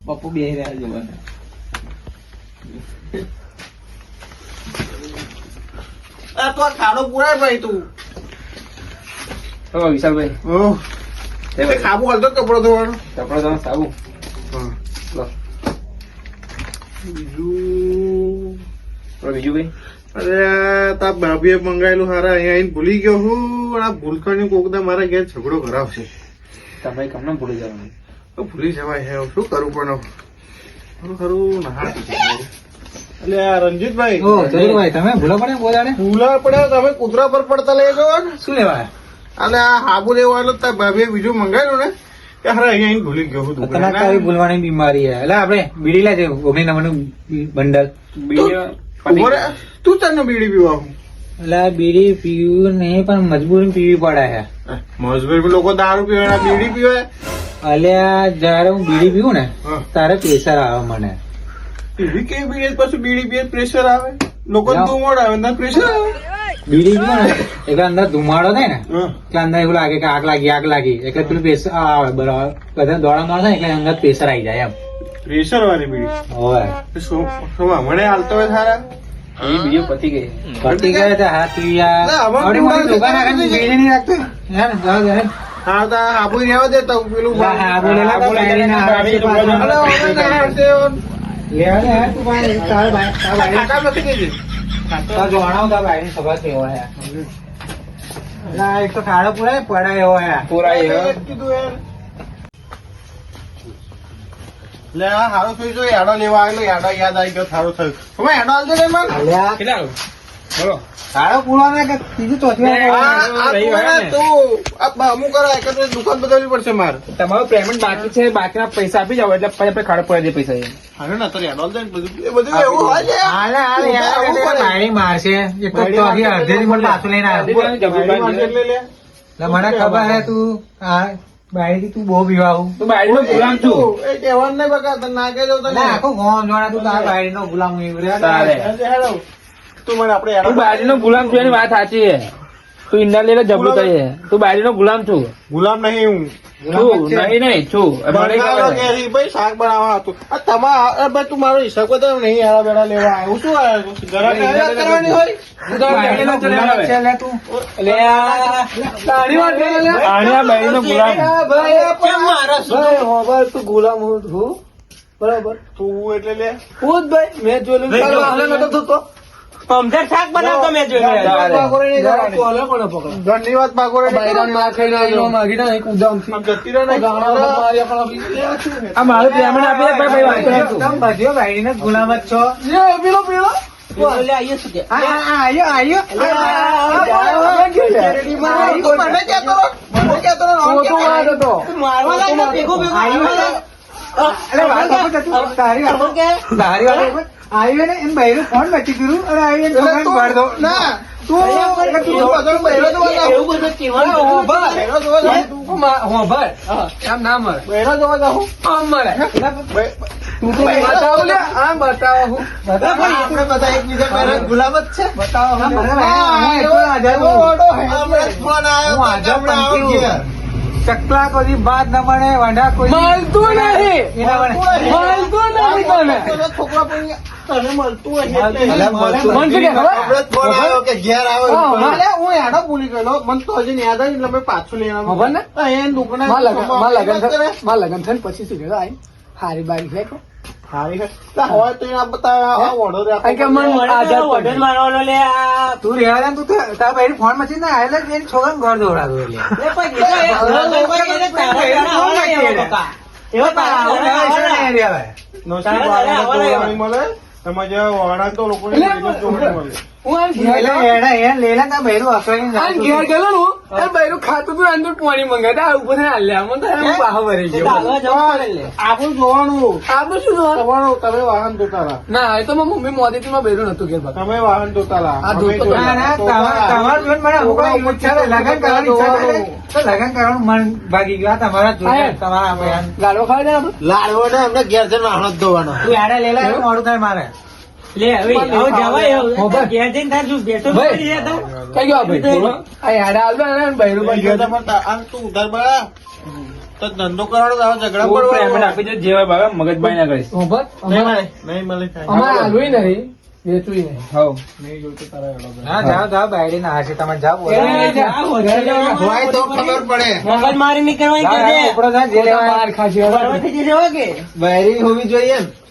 પપ્પુ બે રહ્યા જોવાના આ તો ખાડો પુરાય ભાઈ તું તો વિશાલભાઈ ઓહ હાલતો કપડો ધોવાનો કપડો ધોવાનો સાબુ લો બીજું બીજું ભાઈ અરે તા ભાભીએ મંગાવેલું હારા અહીંયા આઈને ભૂલી ગયો હું આ ભૂલકાની કોકદા મારા ઘેર ઝઘડો કરાવશે તમે કમને ભૂલી જવાનું. તો ભૂલી જવાય હે શું કરું પણ ખરું ખરું ના એટલે આ રણજીતભાઈ ઓ જરીકભાઈ તમે ભૂલા પડે બોલાડે ભૂલા પડ્યા તમે કૂતરા પર પડતા લઈ ગયો ને? શું લેવા અને આ હાબુ લેવા એટલે તાર ભાભીએ બીજું મંગાવ્યું ને કે હારા અહીંયા ભૂલી ગયો હું તને ભૂલવાની બીમારી હે. એટલે આપણે બીડી લેજે ઓગણી નંબરનું બંડલ. બીજો તું તને બીડી પીવા હું એટલે બીડી પીવું નહીં પણ મજબૂરી પીવી પડે છે. મજબૂરી લોકો દારૂ પીવે બીડી પીવે? અલ્યા જયારે હું બીડી પીવું ને. તારે પ્રેશર આવે મને. એવી કેવી બીડી પછી બીડી પીએ પ્રેશર આવે? લોકો ધુમાડ આવે અંદર પ્રેશર આવે? બીડી પીવું ને એટલે અંદર ધુમાડો થાય ને એટલે અંદર એવું લાગે કે આગ લાગી આગ લાગી એટલે પેલું પ્રેશર આવે બરાબર. બધા દોડા દોડા થાય એટલે અંદર પ્રેશર આવી જાય એમ. પ્રેશર વાળી બીડી. હોય. શું હમણાં હાલતો હોય સારા? એ બીજો પતી ગઈ પતી ગયા છે હા તું યાર ના, આમાં આવડી મોટી તું દુકાન આગળ નથી. નહીં રાખતો હે ને જાઓ જાઓ. હા તો આ રહેવા દે તો પેલું હા, હાબુ લે, હાબુ લે, ગાડીના ગાડી હાથે અરે, હવે ના હાથે લેવા દે, તું ભાઈ, તારા ભાઈ, તારા ભાઈ. કાકા નથી કીધી. તારા જોણાવો તારા ભાઈની સભા કેવો હે. એટલે એક તો ખાડો પુરાય, પડાય એવો હે. પૂરા એ એ કીધું યાર. લે આ હારો થઈ જો યાડો લેવા આવેલો યાડો યાદ આવી ગયો થારો થયો. હવે યાડો આલજે ને મન. અલ્યા, કેટલા બોલો. કે આ તું ને ને. તું આ બામું કરો એકત્ર દુકાન બદલવી પડશે માર. તમારું પેમેન્ટ બાકી છે બાકીના પૈસા આપી જાવ એટલે પછી આપણે ખાડો પડે પૈસા એ. હારે ના તારે એડો આલજે બધું. એ બધું એવું હોય છે? હાલે, હાલે, એટલે મારશે. એક તો મને પાછું લઈને આવ્યો. લે. મને ખબર હે તું આ બાયડી તું બહુ પીવાવું તું બાયડીનો ગુલામ છું. એ કહેવાનું નહીં બકા તને ના કહેજો તને ના આખો ગામ જોડે તું તારા બાયડીનો ગુલામ એવું રે. તારે. તું મને આપણે તું બાયડી નો ગુલામ છું એની વાત સાચી છે. તું ઇન્દર લઈને જબલું થઈ છે તું બાયડીનો ગુલામ છું. ગુલામ નહીં હું. ગુલામ. હું બરાબર. તું એટલે લે. હું જ ભાઈ મેં જોયેલું નતો થતો. પમદાર શાક બનાવતો મેં જોયું તારે. તારે. જરા તું હાલે કોને પકડે? ઘરની વાત પાકોડે નહીં બાયરાને માર ખાઈને આવ્યો, માગી ના એક ઉદામથી. આમ જતી રહે ને ગાળા માર્યા પણ આપી. આ મારું પેમેન્ટ આપી દે ભાઈ ભાઈ વાત કર તું. તમે બધીઓ બાયડીના ગુલામ જ છો પેલો પેલો આ, આ, આ, આયો, આયો. આ, ઈ તો મને કહેતો રહો. મને કહેતો રહો, નોન ખોટું વાત કહેતો. હતો. મારવા ભેગું ભેગું આયો ને? એમ બૈરું ફોન બચી ગયું અને પાડી દો. ના, તું એટલે તું તો બધો બહેરો જોવા જાઉં. અરે હોભળ. બહેરો જોવા જાઉં. તું મા- હોભળ. આમ ના મર. બહેરો જોવા જાઉં. આમ મરે. બે- તું તો બતાવો લે. આમ બતાવો હું. બતાવો. આપણે બધા એકબીજા પહેલા ગુલામ જ છે બતાવો ચકલા કોઈ બાદ ન મળે વાંઢા કોઈ મળતું નહીં. મળતું નહીં તને. તને છોકરા પણ તને મળતું હા, યાડો ભૂલી ગયેલો. મને તો હજી યાદ આવી એટલે પાછું લઈ આવ્યો. ખબર ને? અહીંયા દુકાને માં લગન લગન થઈને પછી શું કહેવાય હારી બારી છે કો હારી છે. હવે તો આ બતાવે, આ વડો આ કે મન આઝાદ પડી. તું રહેવા દે ને, તું તો- ભાઈ ફોનમાં ને આયેલા એની છોકરાને ઘર તો મળે. તો મળે. આમ ઘેર એટલે ગયો. એના એને લેલા તા બૈરું અસવાઈને આમ જાતું ઘેર હતું. ગયેલો ને, એ તમારું તમે વાહન ધોતા રહા. ના એ તો મારી મમ્મી મોદીથી માં બૈરું નતું ઘેર તમે વાહન ધોતા લગન કરવાની ઈચ્છા તો લગન કરવાનું મન ભાગી ગયું. તમારા. તમારા લાડવો ખાવા લાડવો ને અમને ઘેર જઈને વાહન જ ધોવાનો. તું લેલા મોડું થાય મારે. લે હવે હવે જવાય હવે. ઘેર જઈને તાર શું બેઠો ભાઈ. પડી રહ્યા તા? કઈ ગયો ભાઈ આ યાડા આલવા ને ભાઈ પણ ગયો તો પણ આમ તું ઉધાર બળા તો ધંધો કરવાનો તો ઝઘડા પડવા આપી દે જેવા બાબા મગજબાઈ ના કરીશ. નહીં મળે નહીં મળે અમારે આલવું નહીં વેચવું નહીં. હવ. નહીં જોઈતું તારા ના જાઓ જાઓ બાયડી ના હાશે તમે જાઓ બોલો. એ જા, ઘરે જવા. હોય તો ખબર પડે. મગજ મારી જે ખાશી. હો કે બહેરી હોવી જોઈએ ને?